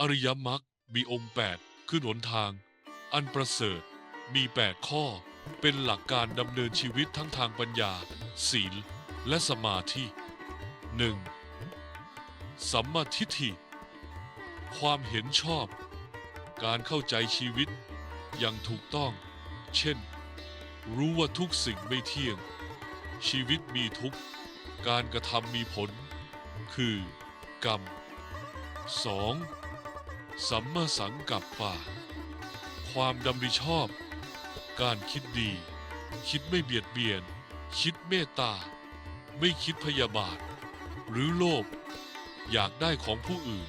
อริยมรรคมีองค์แปดขึ้นหนทาง อันประเสริฐ มีแปดข้อ เป็นหลักการดำเนินชีวิตทั้งทางปัญญา ศีล และสมาธิ 1. สัมมาทิฏฐิ ความเห็นชอบ การเข้าใจชีวิต อย่างถูกต้อง เช่น รู้ว่าทุกสิ่งไม่เที่ยง ชีวิตมีทุกการกระทำมีผล คือ กรรม 2. สัมมาสังกัปปะ ความดำริชอบ การคิดดี คิดไม่เบียดเบียน คิดเมตตา ไม่คิดพยาบาท หรือโลภ อยากได้ของผู้อื่น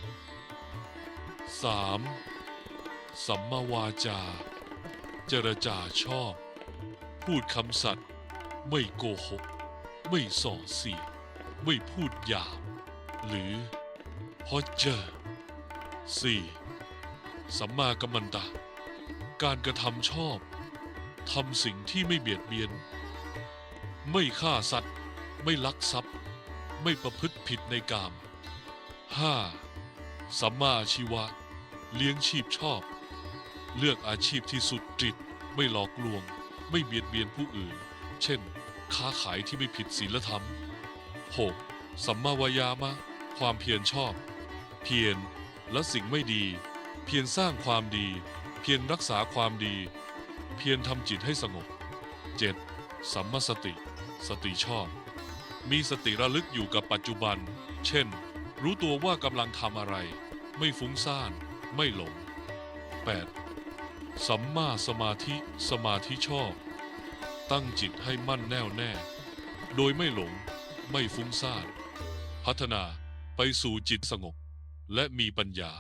3. สัมมาวาจา เจรจาชอบ พูดคำสัตย์ไม่โกหก ไม่ส่อเสีย ไม่พูดหยาบ หรือพอเจอ 4. สัมมากัมมันตะ การกระทำชอบทำสิ่งที่ไม่เบียดเบียน ไม่ฆ่าสัตว์ ไม่ลักทรัพย์ ไม่ประพฤติผิดในกาม 5. สัมมาชีวะ เลี้ยงชีพชอบ เลือกอาชีพที่สุดจริต ไม่หลอกลวง ไม่เบียดเบียนผู้อื่น เช่น ค้าขายที่ไม่ผิดศีลธรรม 6. สัมมาวายามะ ความเพียรชอบ เพียร และสิ่งไม่ดี เพียรสร้างความดี เพียรรักษาความดี เพียรทำจิตให้สงบ 7. สัมมาสติ สติชอบ มีสติระลึกอยู่กับปัจจุบัน เช่น รู้ตัวว่ากำลังทำอะไร ไม่ฟุ้งซ่าน ไม่หลง 8. สัมมาสมาธิสมาธิชอบ ตั้งจิตให้มั่นแน่วแน่ โดยไม่หลง ไม่ฟุ้งซ่าน พัฒนาไปสู่จิตสงบ และมีปัญญา